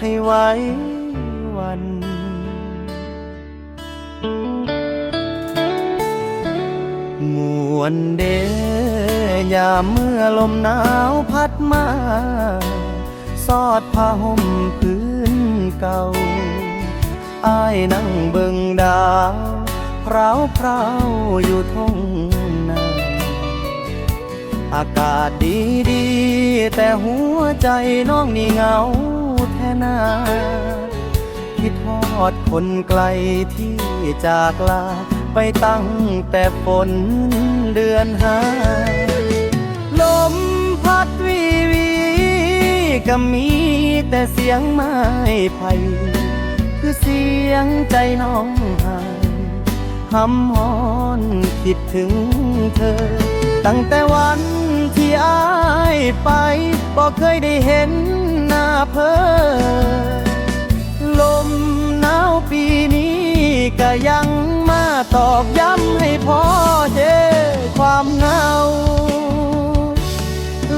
ให้ไว้วันมวนเดยามเมื่อลมหนาวพัดมา สอดผ้าห่มพื้นเก่าอ้ายนั่งเบิ่งดาวพราวพราวๆอยู่ทง อากาศดีดีแต่หัวใจน้องนี่เหงาแท้นาคิดทอดคนไกลที่จากลา ไปตั้งแต่ฝนเดือนห้าลมพัดวีวีก็มีแต่เสียงไม้ไผ่คือเสียงใจน้องหายหำหอนคิดถึงเธอ ตั้งแต่วันที่อายไปบอเคยได้เห็นหน้าเพอลมหนาวปีนี้ก็ยังมาตอกย้ำให้พอเจอความเหงา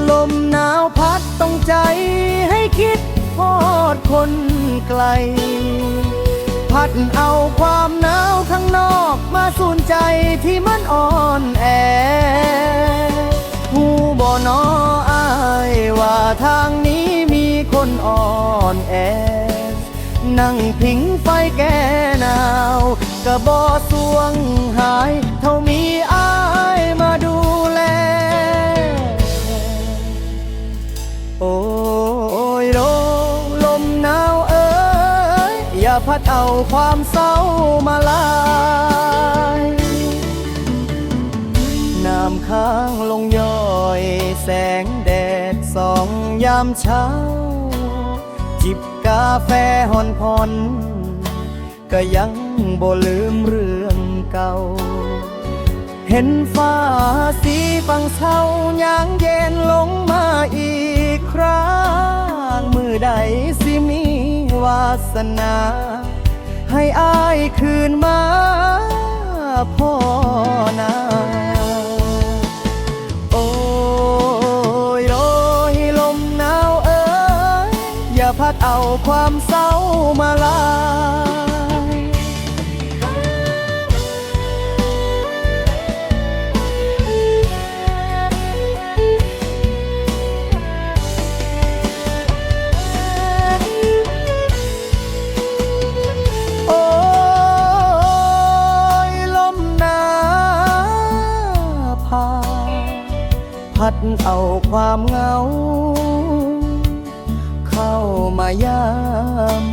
ลมหนาวพัดต้องใจให้คิดพอดคนไกล พัดเอาความหนาวข้างนอกมาสูนใจที่มันอ่อนแอ ทางนี้มีคนอ่อนแอ นั่งพิงไฟแก่หนาวกะบ่สวงหาย เท่ามีอายมาดูแล โอ้ยลลมหนาวเอ้ยอย่าพัดเอาความเศร้ามาลายน้ำค้างลงย้อยแสงแดด สองยามเช้า จิบกาแฟหอนพอนก็ยังบ่ลืมเรื่องเก่า เห็นฟ้าสีฟังเศร้ายางเย็นลงมาอีกครั้งมือใดสิมีวาสนา ให้อายคืนมาพ่อนา ความเศร้ามาลายโอ้ยลมหนาวพา พัดเอาความเหงาามายาม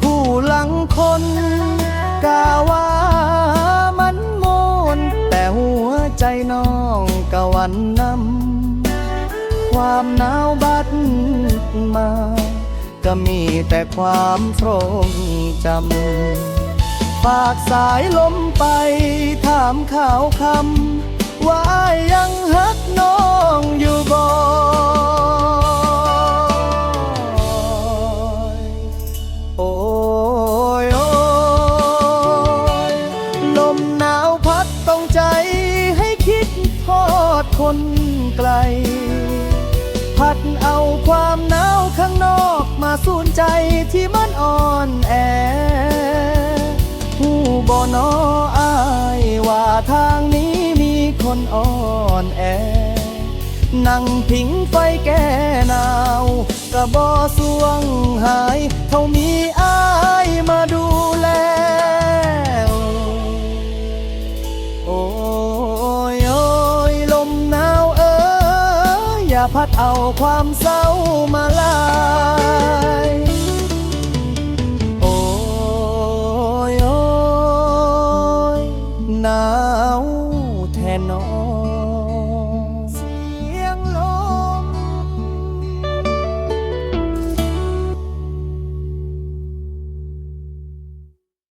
ผู้หลังคนกาว่ามันโมน แต่หัวใจน้องกะวันนำความหนาวบัดมา ก็มีแต่ความทรงจำฝากสายลมไปถามข่าวคำว่ายยังฮักน้องอยู่บ่ นไกล พัดเอาความหนาวข้างนอกมาสูนใจที่มันอ่อนแอ ผู้บ่นออายว่าทางนี้มีคนอ่อนแอ นั่งพิงไฟแก่หนาวกระบ่สวงหายเท่ามีอายมาดู พัดเอาความเศร้ามาลา